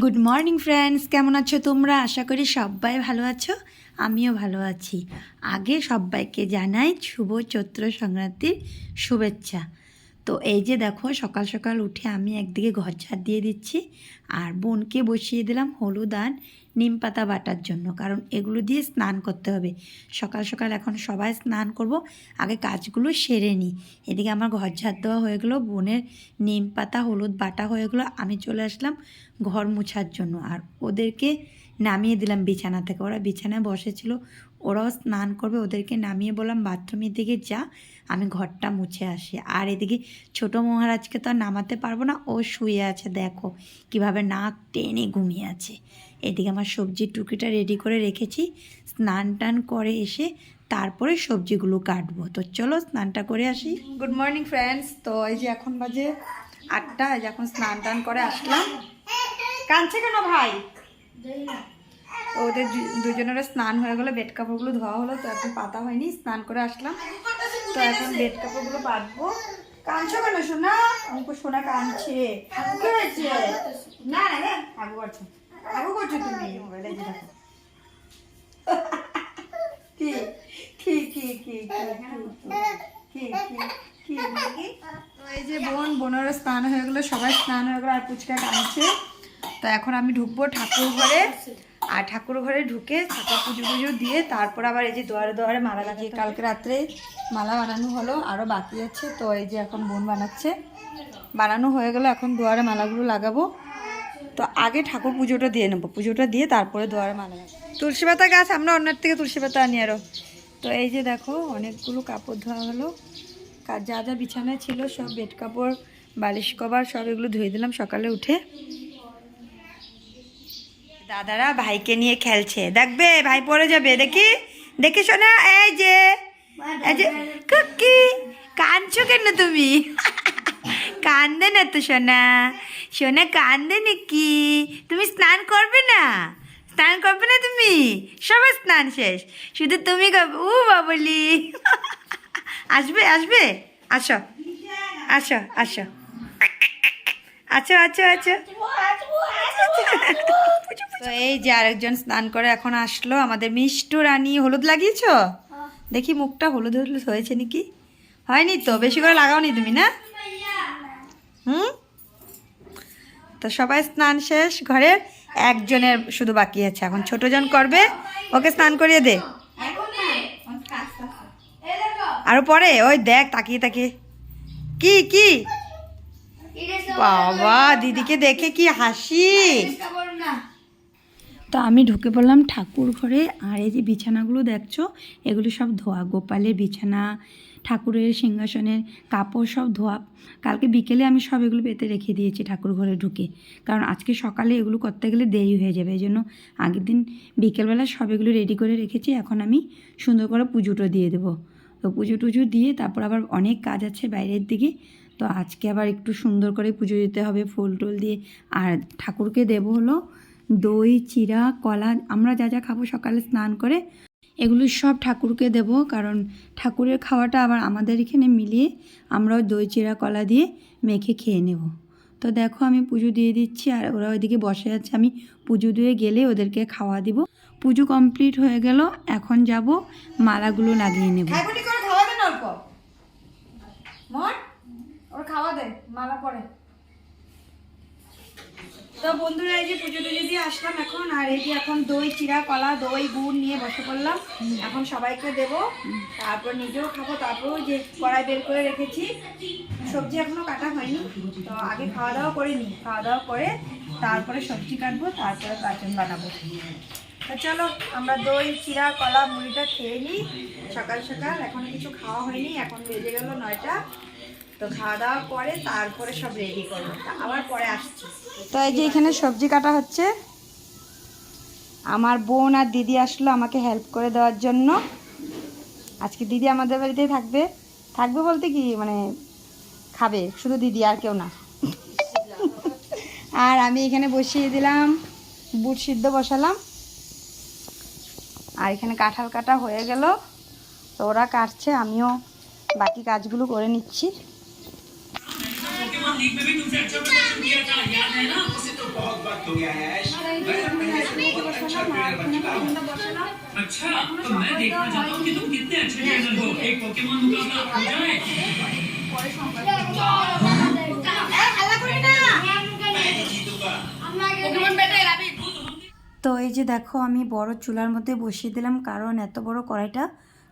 Good morning friends কেমন আছো তোমরা? আশা করি সবাই ভালো আছো। আমিও ভালো আছি। আগে সবাইকে জানাই শুভ চৈত্র সংক্রান্তির শুভেচ্ছা। তো এই যে দেখো, সকাল সকাল উঠে আমি একদিকে ঘর ঝাড় দিয়ে দিচ্ছি আর বোনকে বসিয়ে দিলাম হলুদ আর নিম পাতা বাটার জন্য, কারণ এগুলো দিয়ে স্নান করতে হবে। সকাল সকাল এখন সবাই স্নান করব, আগে কাজগুলো সেরে নিই এদিকে আমার ঘর ঝাড় দেওয়া হয়ে গেলো, বোনের নিম পাতা, হলুদ বাটা হয়ে গেলো, আমি চলে আসলাম ঘর মোছার জন্য। আর ওদেরকে নামিয়ে দিলাম বিছানা থেকে, ওরা বিছানায় বসেছিল ওরাও স্নান করবে, ওদেরকে নামিয়ে বললাম, বাথরুমের দিকে যা, আমি ঘরটা মুছে আসি। আর এদিকে ছোটো মহারাজকে তো নামাতে পারব না, ও শুয়ে আছে, দেখো কীভাবে নাক টেনে ঘুমিয়ে আছে। এদিকে আমার সবজির টুকিটা রেডি করে রেখেছি, স্নান টান করে এসে তারপরে সবজিগুলো কাটবো। তো চলো স্নানটা করে আসি। গুড মর্নিং ফ্রেন্ডস তো এই যে এখন বাজে আটটা, এই যে এখন স্নান টান করে আসলাম। কাঁদছে কেন ভাই? তো ওদের দুজনের স্নান হয়ে গেলো, বেড কাপড়গুলো ধোয়া হলো, তো এখন পাতা হয়নি, স্নান করে আসলাম। তো এখন বেড কাপড়গুলো বাঁধবো কাঁদছো কেন, সোনা? অঙ্ক সোনা কাঁদছে। না এই যে বোন বোনের স্নান হয়ে গেলো, সবাই স্নান হয়ে গেলো, আর পুচকা কাঁদছে। তো এখন আমি ঢুকবো ঠাকুর ঘরে। আর ঠাকুর ঘরে ঢুকে ঠাকুর পুজো পুজো দিয়ে তারপর আবার এই যে দুয়ারে দুয়ারে মালা লাগিয়ে কালকে রাত্রে মালা বানানো হলো আরও বাকি আছে তো এই যে এখন বোন বানাচ্ছে। বানানো হয়ে গেলো এখন দুয়ারে মালাগুলো লাগাবো। তো আগে ঠাকুর পুজোটা দিয়ে নেব পুজোটা দিয়ে তারপরে দুয়ারে মালা লাগাবো। তুলসী পাতা গাছ আমরা অন্যের থেকে তুলসী পাতা আনি আরও তো এই যে দেখো অনেকগুলো কাপড় ধোয়া হলো। যা যা বিছানায় ছিল সব বেড কাপড় বালিশ কভার সব এগুলো ধুয়ে দিলাম সকালে উঠে। দাদারা ভাইকে নিয়ে খেলছে। দেখবে, ভাই পড়ে যাবে। দেখি দেখি শোনা এই যে, এই কাঁদছো কেন তুমি? কান্দে না তো সোনা। সোনা, কান্দে নাকি? তুমি স্নান করবে না? স্নান করবে না তুমি? সবার স্নান শেষ। শুধু তুমি ও বাবলি। আসবে আসবে? আসো আসো আসো। আচ্ছা আচ্ছা আচ্ছা তো এই যে আরেকজন স্নান করে এখন আসলো, আমাদের মিষ্টু রানী, হলুদ লাগিয়েছ? দেখি মুখটা হলুদ হলুদ হয়েছে নাকি? হয়নি তো, বেশি করে লাগাওনি তুমি না? হুম? তো সবাই স্নান শেষ ঘরের একজনের শুধু বাকি আছে, এখন ছোটজন করবে, ওকে স্নান করিয়ে দে। আরও পরে, ওই দেখ, তাকিয়ে তাকিয়ে। কি কি? বাবা, দিদিকে দেখে কি হাসি? তো আমি ঢুকে পড়লাম ঠাকুর ঘরে, আর এই যে বিছানাগুলো দেখছ, এগুলো সব ধোয়া। গোপালের বিছানা, ঠাকুরের সিংহাসনের কাপড় সব ধোয়া। কালকে বিকেলে আমি সব এগুলো পেতে রেখে দিয়েছি ঠাকুর ঘরে ঢুকে। কারণ আজকে সকালে এগুলো করতে গেলে দেরি হয়ে যাবে এই জন্য আগের দিন বিকেলবেলা সব এগুলো রেডি করে রেখেছি, এখন আমি সুন্দর করে পুজোটা দিয়ে দেবো। তো পুজো টুজো দিয়ে তারপর আবার অনেক কাজ আছে বাইরের দিকে তো আজকে আবার একটু সুন্দর করে পুজো দিতে হবে ফুল টুল দিয়ে। আর ঠাকুরকে দেবো হলো দই চিরা কলা, আমরা যা যা খাব সকালে স্নান করে এগুলো সব ঠাকুরকে দেব কারণ ঠাকুরের খাওয়াটা আবার আমাদের এখানে মিলিয়ে আমরাও দই চিরা কলা দিয়ে মেখে খেয়ে নেব। তো দেখো আমি পুজো দিয়ে দিচ্ছি আর ওরা ওইদিকে বসে আছে। আমি পুজো দিয়ে গেলে ওদেরকে খাওয়া দিব। পুজো কমপ্লিট হয়ে গেল, এখন যাব মালাগুলো লাগিয়ে নেব। খাওয়া খাওয়া দে, মালা পরে। তো বন্ধুরা, এই যে পুজো টুজো দিয়ে আসলাম এখন, আর এই যে এখন দই, চিরা, কলা, দই, গুড় নিয়ে বসে পড়লাম। এখন সবাইকে দেব, তারপর নিজেও খাব তারপর ওই যে কড়াই বের করে রেখেছি, সবজি এখনও কাটা হয়নি, তো আগে খাওয়া দাওয়া করে নিই খাওয়া দাওয়া করে তারপরে সবজি কাটবো, তারপরে বাচন বানাবো। তো চলো, আমরা দই, চিরা, কলা, মুড়িটা খেয়ে নিই, সকাল সকাল, এখন কিছু খাওয়া হয়নি, এখন বেজে গেল নয়টা। তো খাওয়া দাওয়া করে তারপরে সব রেডি করব। আবার পরে আসছি। এই যে এখানে সবজি কাটা হচ্ছে, আমার বোন আর দিদি আসলো আমাকে হেল্প করে দেওয়ার জন্য। আজকে দিদি আমাদের বাড়িতেই থাকবে। থাকবে বলতে কি মানে খাবে, শুধু দিদি আর কেউ না। আর আমি এখানে বসিয়ে দিলাম, বুট সিদ্ধ বসালাম। আর এখানে কাঁঠাল কাটা হয়ে গেল। তো ওরা কাটছে, আমিও বাকি কাজগুলো করে নিচ্ছি। लीग में भी तुमसे अच्छा प्रदर्शन किया था याद है ना उसे तो बहुत वक्त हो हो गया है ऐश मैं पहले से बहुत अच्छा ट्रेनर बन चुका हूँ अच्छा तो मैं देखना चाहता हूँ कि तुम कितने अच्छे ट्रेनर हो एक पोकेमोन मुकाबला हो जाए मैं ही जीतूंगा তো এই যে দেখো আমি বড় চুলার মধ্যে বসিয়ে দিলাম কারণ এত বড় কড়াইটা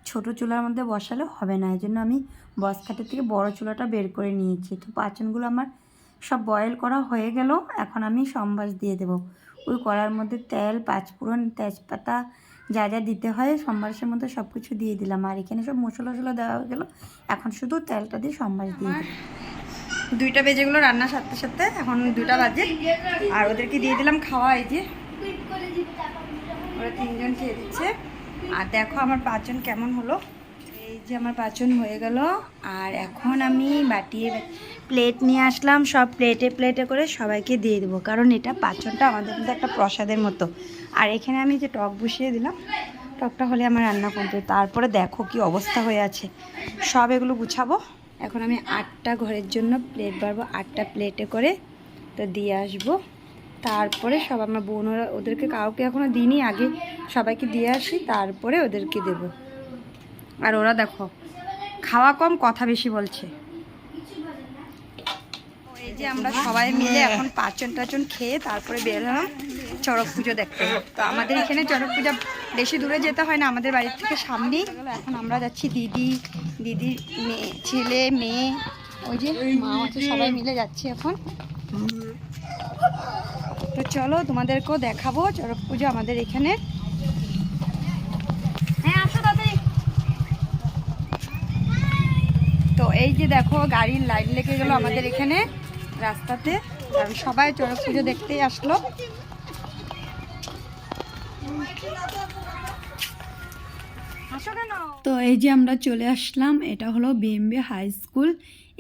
ছোট চুলার মধ্যে বসালে হবে না। এই জন্য আমি বসকাটের থেকে বড় চুলাটা বের করে নিয়েছি। তো পাচনগুলো আমার সব বয়েল করা হয়ে গেল। এখন আমি সম্বাস দিয়ে দেবো। ওই কড়ার মধ্যে তেল, পাঁচফোড়ন, তেজপাতা যা যা দিতে হয় সম্বাসের মধ্যে সব কিছু দিয়ে দিলাম। আর এখানে সব মশলা টশলা দেওয়া হয়ে গেলো। এখন শুধু তেলটা দিয়ে সম্বাস দিয়ে দেবো। দুইটা বেজেগুলো রান্নার সাথে সারতে এখন দুটা বাজে। আর ওদেরকে দিয়ে দিলাম খাওয়া, এই যে। ওরা তিনজন খেয়ে দিচ্ছে আর দেখো আমার পাঁচজন কেমন হলো? এই যে আমার পাঁচজন হয়ে গেল। আর এখন আমি বাটিয়ে প্লেট নিয়ে আসলাম। সব প্লেটে প্লেটে করে সবাইকে দিয়ে দেবো। কারণ এটা পাঁচজনটা আমাদের মধ্যে একটা প্রসাদের মতো। আর এখানে আমি যে টক বসিয়ে দিলাম, টকটা হলে আমার রান্না করতে তারপরে দেখো কি অবস্থা হয়ে আছে। সব এগুলো গুছাবো। এখন আমি আটটা ঘরের জন্য প্লেট বাড়বো। আটটা প্লেটে করে তো দিয়ে আসব। তারপরে সব আমার বোনরা ওদেরকে কাউকে এখনও দিইনি, আগে সবাইকে দিয়ে আসি, তারপরে ওদেরকে দেব। আর ওরা দেখো, খাওয়া কম, কথা বেশি বলছে। এই যে আমরা সবাই মিলে এখন পাঁচজন টাচন খেয়ে তারপরে বের হলাম চড়ক পুজো দেখতে। তো আমাদের এখানে চড়ক পূজা বেশি দূরে যেতে হয় না, আমাদের বাড়ির থেকে সামনেই। এখন আমরা যাচ্ছি দিদি দিদির মেয়ে, ছেলে, মেয়ে, ওই যে মা আছে, সবাই মিলে যাচ্ছি এখন। তো চলো তোমাদেরকেও দেখাবো, চড়ক পুজো আমাদের এখানে। হ্যাঁ তো এই যে দেখো, গাড়ির লাইন লেগে গেল আমাদের এখানে রাস্তাতে। সবাই চড়ক পুজো দেখতেই আসলো। তো এই যে আমরা চলে আসলাম, এটা হলো বিএমবি হাই স্কুল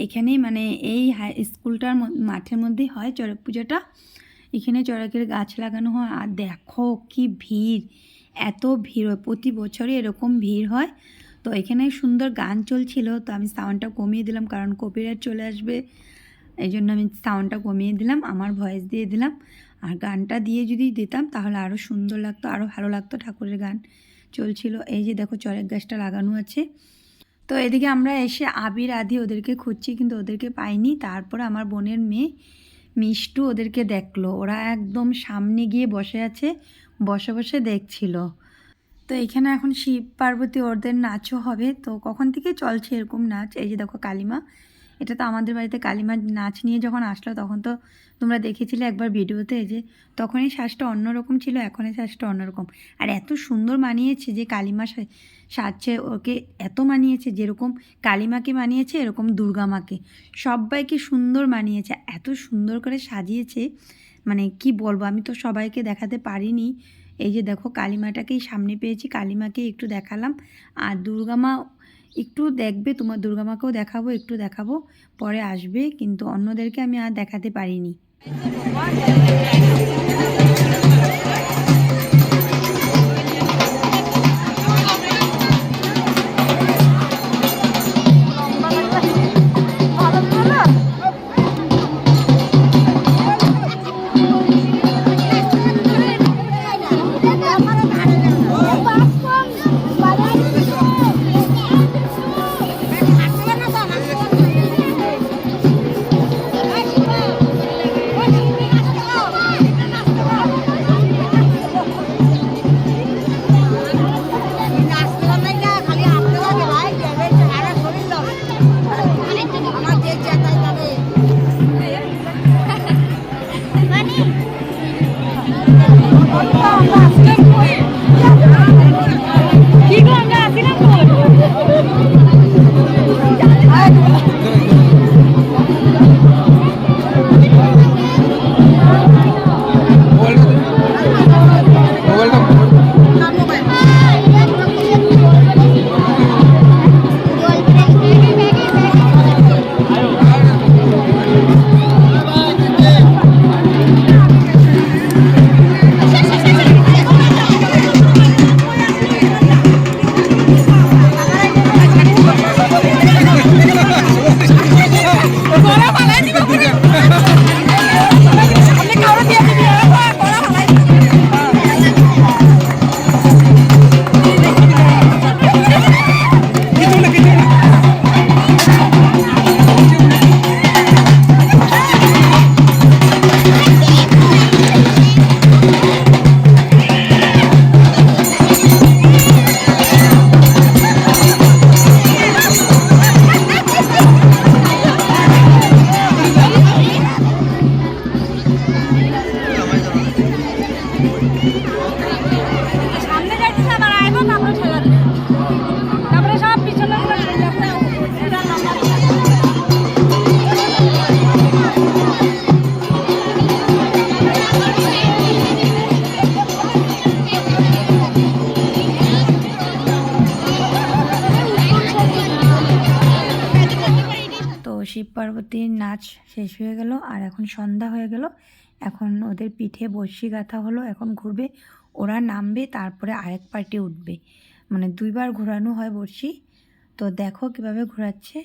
এখানেই মানে এই হাই স্কুলটার মাঠের মধ্যেই হয় চড়ক পুজোটা। এখানে চড়কের গাছ লাগানো হয়। আর দেখো কি ভিড়, এত ভিড় হয়। প্রতি বছরই এরকম ভিড় হয়। তো এখানে সুন্দর গান চলছিল, তো আমি সাউন্ডটা কমিয়ে দিলাম কারণ কপিরাইট চলে আসবে। এই জন্য আমি সাউন্ডটা কমিয়ে দিলাম, আমার ভয়েস দিয়ে দিলাম। আর গানটা দিয়ে যদি দিতাম তাহলে আরও সুন্দর লাগতো আরও ভালো লাগতো ঠাকুরের গান চলছিল। এই যে দেখো চড়ক গাছটা লাগানো আছে। তো এদিকে আমরা এসে আবির আদি ওদেরকে খুঁজছি কিন্তু ওদেরকে পাইনি। তারপর আমার বোনের মেয়ে মিষ্টু ওদেরকে দেখল। ওরা একদম সামনে গিয়ে বসে আছে, বসে বসে দেখছিল। তো এখানে এখন শিব পার্বতী ওদের নাচও হবে। তো কখন থেকে চলছে এরকম নাচ? এই যে দেখো কালিমা এটা তো আমাদের বাড়িতে কালিমা নাচ নিয়ে যখন আসলো, তখন তো তোমরা দেখেছিলে একবার ভিডিওতে যে তখনই শ্বাসটা অন্যরকম ছিল এখন এই শ্বাসটা অন্যরকম। আর এত সুন্দর মানিয়েছে যে কালিমা সাজছে, ওকে এত মানিয়েছে যেরকম কালিমাকে মানিয়েছে, এরকম দুর্গা মাকে সবাইকে সুন্দর মানিয়েছে, এত সুন্দর করে সাজিয়েছে। মানে কি বলব, আমি তো সবাইকে দেখাতে পারিনি। এই যে দেখো, কালিমাটাকেই সামনে পেয়েছি কালিমাকে একটু দেখালাম। আর দুর্গামা একটু দেখবে, তোমার দুর্গা মাকেও দেখাবো, একটু দেখাবো, পরে আসবে, কিন্তু অন্যদেরকে আমি আর দেখাতে পারিনি। শিব পার্বতীর নাচ শেষ হয়ে গেল আর এখন সন্ধ্যা হয়ে গেল। এখন ওদের পিঠে বসি গাঁথা হলো, এখন ঘুরবে, ওরা নামবে, তারপরে আরেক পার্টি উঠবে। মানে দুইবার ঘোরানো হয় বড়শি। তো দেখো কীভাবে ঘোরাচ্ছে।